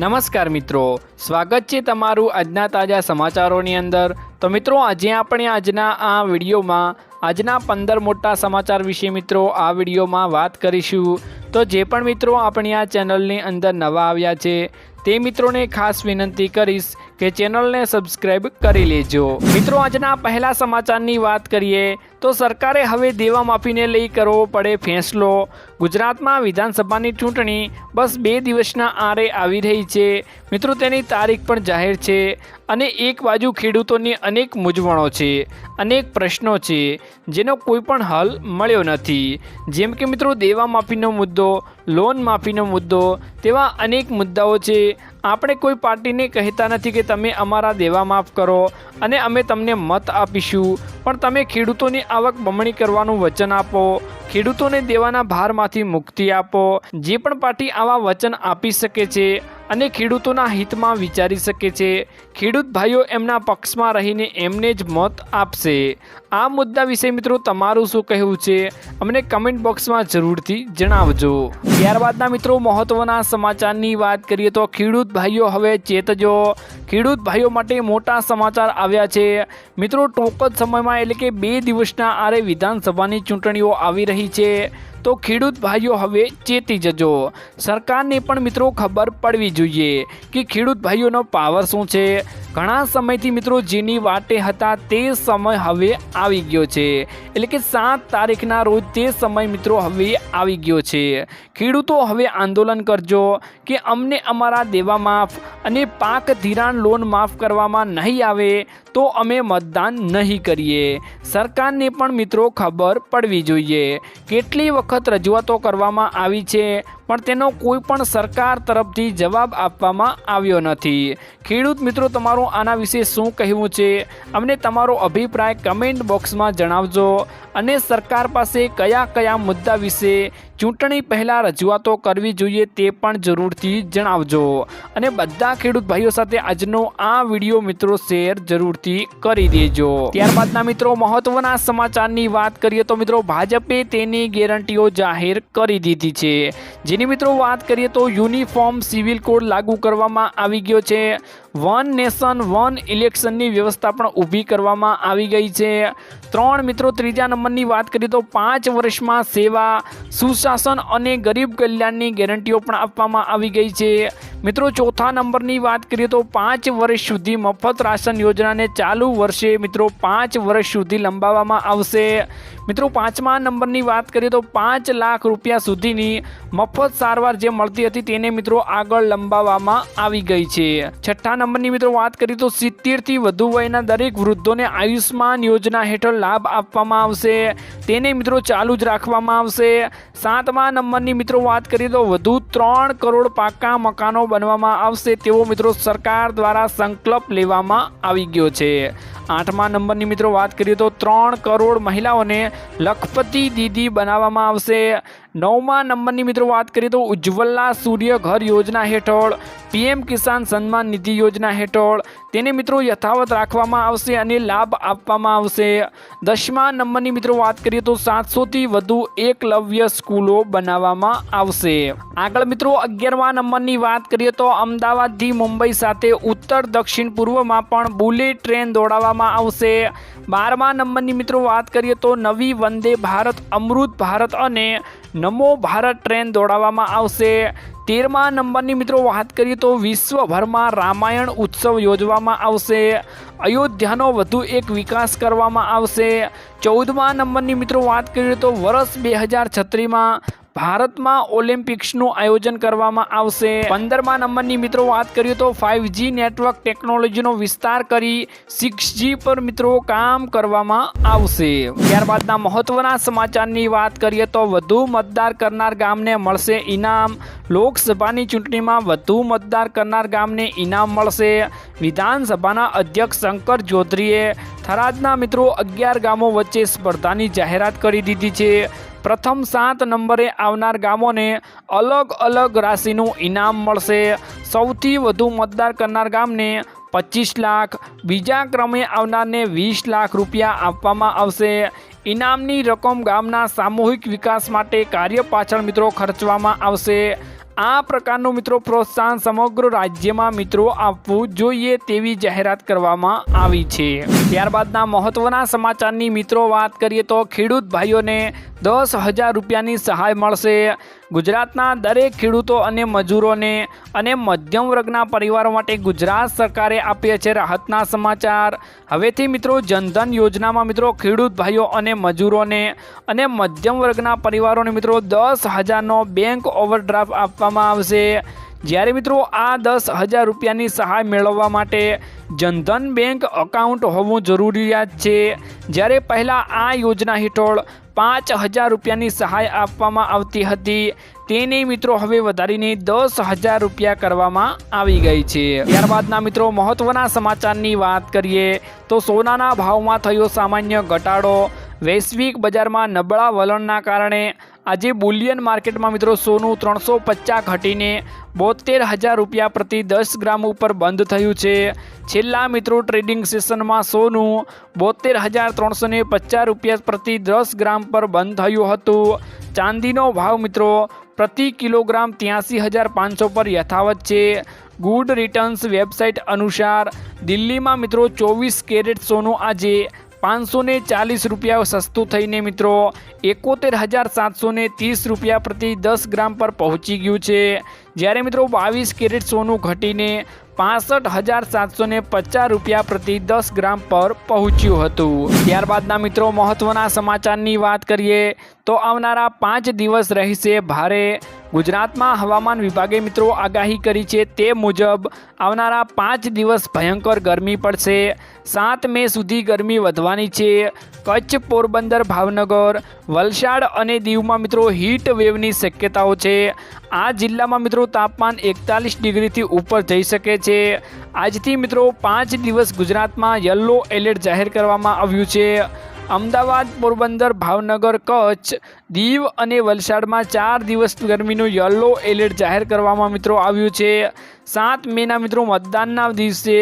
નમસ્કાર મિત્રો. સ્વાગત છે તમારું આજના તાજા સમાચારોની અંદર. તો મિત્રો, આજે આપણે આજના આ વિડીયોમાં, આજના પંદર મોટા સમાચાર વિશે મિત્રો આ વિડીયોમાં વાત કરીશું. તો જે પણ મિત્રો આપણી આ ચેનલની અંદર નવા આવ્યા છે, તે મિત્રોને ખાસ વિનંતી કરીશ કે ચેનલને સબસ્ક્રાઈબ કરી લેજો. મિત્રો, આજના પહેલા સમાચારની વાત કરીએ તો સરકારે હવે દેવા માફીને લઈ કરવો પડે ફેંસલો. ગુજરાતમાં વિધાનસભાની ચૂંટણી બસ બે દિવસના આરે આવી રહી છે. મિત્રો, તેની તારીખ પણ જાહેર છે અને એક બાજુ ખેડૂતોની અનેક મૂંઝવણો છે, અનેક પ્રશ્નો છે, જેનો કોઈ પણ હલ મળ્યો નથી. જેમ કે મિત્રો, દેવા માફીનો મુદ્દો, લોન માફીનો મુદ્દો, તેવા અનેક મુદ્દાઓ છે. આપણે કોઈ પાર્ટીને કહેતા નથી કે તમે અમારા દેવા માફ કરો અને અમે તમને મત આપીશું. પણ તમે ખેડૂતોની આવક બમણી કરવાનું વચન આપો, ખેડૂતોને દેવાના ભારમાંથી મુક્તિ આપો. જે પણ પાર્ટી આવા વચન આપી શકે છે અને ખેડૂતોના હિતમાં વિચારી શકે છે. ખેડૂત ભાઈઓ એમના પક્ષમાં રહીને એમને જ મત આપશે. આ મુદ્દા વિશે મિત્રો તમારું શું કહેવું છે? અમને કમેન્ટ બોક્સમાં જરૂરથી જણાવજો. ત્યારબાદના મિત્રો મહત્વના સમાચારની વાત કરીએ તો ખેડૂત ભાઈઓ હવે ચેતજો. ખેડૂત ભાઈઓ માટે મોટા સમાચાર આવ્યા છે. મિત્રો ટૂંક જ સમયમાં એટલે કે બે દિવસના આરે વિધાનસભાની ચૂંટણીઓ આવી રહી છે. તો ખેડૂત ભાઈઓ હવે ચેતી જજો. સરકારને પણ મિત્રો ખબર પડવી જોઈએ કે ખેડૂત ભાઈઓનો પાવર શું છે? ઘણા સમયથી મિત્રો જેની વાટે હતા તે સમય હવે આવી ગયો છે. એટલે કે સાત તારીખના રોજ તે સમય મિત્રો હવે આવી ગયો છે. ખેડૂતો હવે આંદોલન કરજો કે અમને અમારા દેવા માફ અને પાક ધિરાણ લોન માફ કરવામાં નહીં આવે તો અમે મતદાન નહીં કરીએ. સરકારને પણ મિત્રો ખબર પડવી જોઈએ. કેટલી વખત રજૂઆતો કરવામાં આવી છે? પણ તેનો કોઈ પણ સરકાર તરફથી જવાબ આપવામાં આવ્યો નથી. ખેડૂત મિત્રો, તમારું આના વિશે શું કહેવું છે? અમને તમારો અભિપ્રાય કમેન્ટ બોક્સમાં જણાવજો. અને સરકાર પાસે કયા કયા મુદ્દા વિશે ચૂંટણી પહેલાં રજૂઆતો કરવી જોઈએ તે પણ જરૂરથી જણાવજો. અને બધા ખેડૂત ભાઈઓ સાથે આજનો આ વીડિયો મિત્રો શેર જરૂરથી કરી દેજો. ત્યારબાદના મિત્રો મહત્વના સમાચારની વાત કરીએ તો મિત્રો ભાજપે તેની ગેરંટીઓ જાહેર કરી દીધી છે. જેની મિત્રો વાત કરીએ તો યુનિફોર્મ સિવિલ કોડ લાગુ કરવામાં આવી ગયો છે. વન નેશન વન ઇલેક્શનની વ્યવસ્થા પણ ઊભી કરવામાં આવી ગઈ છે. ત્રણ મિત્રો ત્રીજા નંબરની વાત કરીએ તો પાંચ વર્ષમાં સેવા, સુશાસન અને ગરીબ કલ્યાણની ગેરંટીઓ પણ આપવામાં આવી ગઈ છે. મિત્રો, ચોથા નંબરની વાત કરીએ તો પાંચ વર્ષ સુધી મફત રાશન યોજનાને ચાલુ વર્ષે મિત્રો પાંચ વર્ષ સુધી લંબાવવામાં આવશે. મિત્રો, પાંચમા નંબરની વાત કરીએ તો પાંચ લાખ રૂપિયા સુધીની મફત સારવાર જે મળતી હતી તેને મિત્રો આગળ લંબાવવામાં આવી ગઈ છે. છઠ્ઠા નંબરની મિત્રો વાત કરીએ તો સિત્તેરથી વધુ વયના દરેક વૃદ્ધોને આયુષ્માન યોજના હેઠળ લાભ આપવામાં આવશે. તેને મિત્રો ચાલુ જ રાખવામાં આવશે. સાતમા નંબરની મિત્રો વાત કરીએ તો વધુ ત્રણ કરોડ પાકા મકાનો બનવામાં આવશે તેવો મિત્રો સરકાર દ્વારા સંકલ્પ લેવામાં આવી ગયો છે. આઠમા નંબરની મિત્રો વાત કરીએ તો ત્રણ કરોડ મહિલાઓને લખપતિ દીદી બનાવવામાં આવશે. નવમા નંબરની મિત્રો વાત કરીએ તો ઉજ્જવલા સૂર્ય ઘર યોજના હેઠળ, પીએમ કિસાન સન્માન નિધિ યોજના હેઠળ, તેને મિત્રો યથાવત રાખવામાં આવશે અને લાભ આપવામાં આવશે. દસમા નંબરની મિત્રો વાત કરીએ તો સાતસોથી વધુ એકલવ્ય સ્કૂલો બનાવવામાં આવશે. આગળ મિત્રો અગિયારમા નંબરની વાત કરીએ તો અમદાવાદથી મુંબઈ સાથે ઉત્તર દક્ષિણ પૂર્વમાં પણ બુલેટ ટ્રેન દોડાવવામાં આવશે. બારમા નંબરની મિત્રો વાત કરીએ તો નવી વંદે ભારત, અમૃત ભારત અને નમો ભારત ટ્રેન દોડાવવામાં આવશે. તેરમા નંબરની મિત્રો વાત કરીએ તો વિશ્વભરમાં રામાયણ ઉત્સવ યોજવામાં આવશે. અયોધ્યાનો વધુ એક વિકાસ કરવામાં આવશે. ચૌદમા નંબરની મિત્રો વાત કરીએ તો વર્ષ બે હજાર છત્રીસમાં ભારતમાં ઓલિમ્પિક્સનું આયોજન કરવામાં આવશે. પંદરમા નંબરની મિત્રો વાત કરીએ તો ફાઇવ નેટવર્ક ટેકનોલોજીનો વિસ્તાર કરી સિક્સ જી પર મિત્રો કામ કરવામાં આવશે. ત્યારબાદના મહત્વના સમાચારની વાત કરીએ તો વધુ મતદાર કરનાર ગામને મળશે ઇનામ. લોકસભાની ચૂંટણીમાં વધુ મતદાર કરનાર ગામને ઇનામ મળશે. વિધાનસભાના અધ્યક્ષ શંકર ચૌધરીએ થરાદના મિત્રો અગિયાર ગામો વચ્ચે સ્પર્ધાની જાહેરાત કરી દીધી છે. પ્રથમ સાત નંબરે આવનાર ગામોને અલગ અલગ રાશિનું ઇનામ મળશે. સૌથી વધુ મતદાર કરનાર ગામને પચીસ લાખ, બીજા ક્રમે આવનારને વીસ લાખ રૂપિયા આપવામાં આવશે. ઇનામની રકમ ગામના સામૂહિક વિકાસ માટે કાર્ય પાછળ મિત્રો ખર્ચવામાં આવશે. આ પ્રકારનું મિત્રો પ્રોત્સાહન સમગ્ર રાજ્યમાં મિત્રો આપવું જોઈએ તેવી જાહેરાત કરવામાં આવી છે. ત્યારબાદના મહત્વના સમાચારની મિત્રો વાત કરીએ તો ખેડૂત ભાઈઓને દસ હજાર રૂપિયાની સહાય મળશે. ગુજરાતના દરેક ખેડૂતો અને મજૂરોને અને મધ્યમ વર્ગના પરિવારો માટે ગુજરાત સરકારે આપ્યા છે રાહતના સમાચાર. હવેથી મિત્રો જનધન યોજનામાં મિત્રો ખેડૂત ભાઈઓ અને મજૂરોને અને મધ્યમ વર્ગના પરિવારોને મિત્રો દસ હજારનો બેંક ઓવરડ્રાફ્ટ આપવામાં આવશે. જ્યારે મિત્રો આ દસ હજાર રૂપિયાની સહાય મેળવવા માટે જનધન બેંક એકાઉન્ટ હોવું જરૂરિયાત છે. જ્યારે પહેલાં આ યોજના હેઠળ પાંચ હજાર રૂપિયાની સહાય આપવામાં આવતી હતી. તેને મિત્રો હવે વધારીને દસ હજાર રૂપિયા કરવામાં આવી ગઈ છે. ત્યારબાદના મિત્રો મહત્વના સમાચારની વાત કરીએ તો સોનાના ભાવમાં થયો સામાન્ય ઘટાડો. વૈશ્વિક બજારમાં નબળા વલણના કારણે આજે બુલિયન માર્કેટમાં મિત્રો સોનું ત્રણસો પચાસ ઘટીને બોતેર હજાર રૂપિયા પ્રતિ દસ ગ્રામ ઉપર બંધ થયું છે. છેલ્લા મિત્રો ટ્રેડિંગ સેશનમાં સોનું બોતેર હજાર ત્રણસો ને પચાસ રૂપિયા પ્રતિ દસ ગ્રામ પર બંધ થયું હતું. ચાંદીનો ભાવ મિત્રો પ્રતિ કિલોગ્રામ ત્યાંસી હજાર પાંચસો પર યથાવત છે. ગુડ રિટર્ન્સ વેબસાઇટ અનુસાર દિલ્હીમાં મિત્રો ચોવીસ કેરેટ સોનું આજે પાંચસો ચાલીસ રૂપિયા સસ્તું થઈને મિત્રો એકોતેર હજાર સાતસો ત્રીસ રૂપિયા પ્રતિ દસ ગ્રામ પર પહોંચી ગયું છે. જ્યારે મિત્રો બાવીસ કેરેટ સોનું ઘટીને પાસઠ હજાર સાતસો પચાસ રૂપિયા પ્રતિ દસ ગ્રામ પર પહોંચ્યું હતું. ત્યારબાદના મિત્રો મહત્વના સમાચારની વાત કરીએ તો આવનારા પાંચ દિવસ રહેશે ભારે. ગુજરાતમાં હવામાન વિભાગે મિત્રો આગાહી કરી છે તે મુજબ આવનારા પાંચ દિવસ ભયંકર ગરમી પડશે. સાત મે સુધી ગરમી વધવાની છે. કચ્છ, પોરબંદર, ભાવનગર, વલસાડ અને દીવમાં મિત્રો હીટ વેવની શક્યતાઓ છે. આ જિલ્લામાં મિત્રો તાપમાન એકતાલીસ ડિગ્રીથી ઉપર જઈ શકે છે. આજથી મિત્રો પાંચ દિવસ ગુજરાતમાં યલો એલર્ટ જાહેર કરવામાં આવ્યું છે. અમદાવાદ, પોરબંદર, ભાવનગર, કચ્છ, દીવ અને વલસાડમાં ચાર દિવસ ગરમીનું યલો એલર્ટ જાહેર કરવામાં મિત્રો આવ્યું છે. સાત મેના મિત્રો મતદાનના દિવસે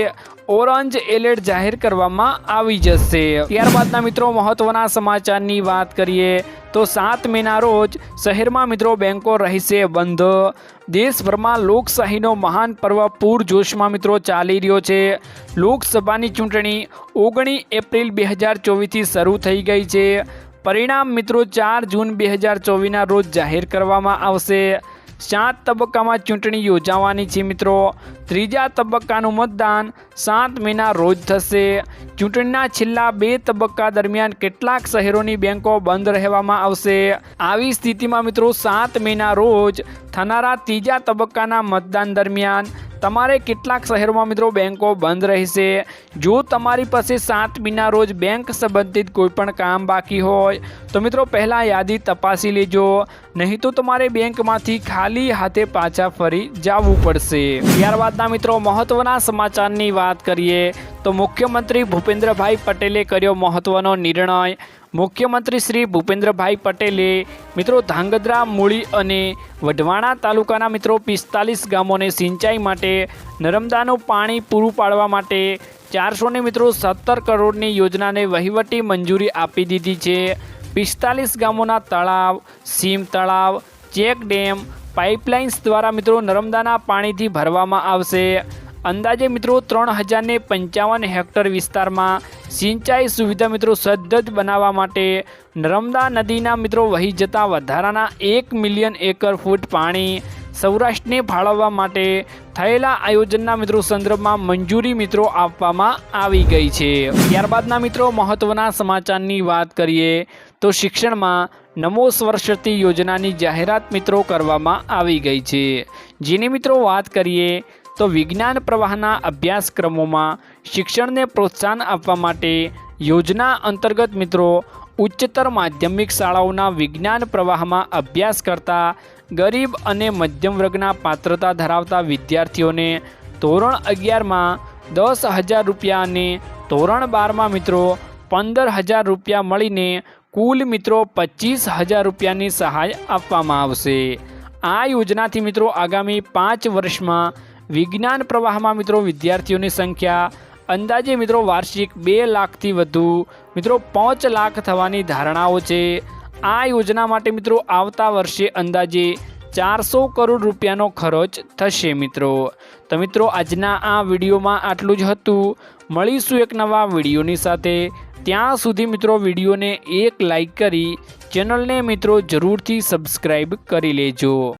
ઓરેન્જ એલર્ટ જાહેર કરવામાં આવી જશે. ત્યારબાદના મિત્રો, મહત્વના સમાચારની વાત કરીએ તો સાત મેના રોજ શહેરમાં મિત્રો બેંકો રહેશે બંધ. દેશભરમાં લોકશાહીનો મહાન પર્વ પૂરજોશમાં મિત્રો ચાલી રહ્યો છે. લોકસભાની ચૂંટણી ઓગણી એપ્રિલ બે હજાર ચોવીસથી શરૂ થઈ ગઈ છે. પરિણામ મિત્રો ચાર જૂન બે હજાર ચોવીસના રોજ જાહેર કરવામાં આવશે. સાત તબક્કામાં ચૂંટણી યોજાવાની છે મિત્રો. ત્રીજા તબક્કાનું મતદાન સાત મેના રોજ થશે. ચૂંટણીના છેલ્લા બે તબક્કા દરમિયાન કેટલાક શહેરોની બેંકો બંધ રહેવામાં આવશે. આવી સ્થિતિમાં મિત્રો સાત મેના રોજ થનારા ત્રીજા તબક્કાના મતદાન દરમિયાન તમારે કેટલાક શહેરોમાં મિત્રો બેંકો બંધ રહેશે. જો તમારી પાસે સાત મહિના રોજ બેંક સંબંધિત કોઈપણ કામ બાકી હોય, તો મિત્રો પહેલાં યાદી તપાસી લેજો. નહીં તો તમારે બેંકમાંથી ખાલી હાથે પાછા ફરી જવું પડશે. ત્યારબાદના મિત્રો મહત્વના સમાચારની વાત કરીએ. તો મુખ્યમંત્રી ભૂપેન્દ્રભાઈ પટેલે કર્યો મહત્વનો નિર્ણય. મુખ્યમંત્રી શ્રી ભૂપેન્દ્રભાઈ પટેલે મિત્રો ધાંગધ્રા, મૂળી અને વઢવાણા તાલુકાના મિત્રો પિસ્તાલીસ ગામોને સિંચાઈ માટે નર્મદાનું પાણી પૂરું પાડવા માટે ચારસોને મિત્રો સત્તર કરોડની યોજનાને વહીવટી મંજૂરી આપી દીધી છે. પિસ્તાલીસ ગામોના તળાવ, સીમ તળાવ, ચેક ડેમ, પાઇપલાઇન્સ દ્વારા મિત્રો નર્મદાના પાણીથી ભરવામાં આવશે. અંદાજે મિત્રો ત્રણ હજારને પંચાવન હેક્ટર વિસ્તારમાં સિંચાઈ સુવિધા મિત્રો સદ્ધજ બનાવવા માટે નર્મદા નદીના મિત્રો વહી જતા વધારાના એક મિલિયન એકર ફૂટ પાણી સૌરાષ્ટ્રને ફાળવવા માટે થયેલા આયોજનના મિત્રો સંદર્ભમાં મંજૂરી મિત્રો આપવામાં આવી ગઈ છે. ત્યારબાદના મિત્રો મહત્વના સમાચારની વાત કરીએ તો શિક્ષણમાં નમો સરસ્વતી યોજનાની જાહેરાત મિત્રો કરવામાં આવી ગઈ છે. જેની મિત્રો વાત કરીએ તો વિજ્ઞાન પ્રવાહના અભ્યાસક્રમોમાં શિક્ષણને પ્રોત્સાહન આપવા માટે યોજના અંતર્ગત મિત્રો ઉચ્ચતર માધ્યમિક શાળાઓના વિજ્ઞાન પ્રવાહમાં અભ્યાસ કરતા ગરીબ અને મધ્યમ વર્ગના પાત્રતા ધરાવતા વિદ્યાર્થીઓને ધોરણ અગિયારમાં દસ હજાર રૂપિયા અને ધોરણ બારમાં મિત્રો પંદર હજાર રૂપિયા મળીને કુલ મિત્રો પચીસ હજાર રૂપિયાની સહાય આપવામાં આવશે. આ યોજનાથી મિત્રો આગામી પાંચ વર્ષમાં વિજ્ઞાન પ્રવાહમાં મિત્રો વિદ્યાર્થીઓની સંખ્યા, અંદાજે મિત્રો વાર્ષિક બે લાખથી વધુ, મિત્રો પાંચ લાખ થવાની ધારણાઓ છે. આ યોજના માટે મિત્રો આવતા વર્ષે અંદાજે ચારસો કરોડ રૂપિયાનો ખર્ચ થશે મિત્રો. તો મિત્રો આજના આ વિડીયોમાં આટલું જ હતું. મળીશું એક નવા વિડીયોની સાથે. ત્યાં સુધી મિત્રો વિડીયોને એક લાઈક કરી ચેનલને મિત્રો જરૂરથી સબસ્ક્રાઈબ કરી લેજો.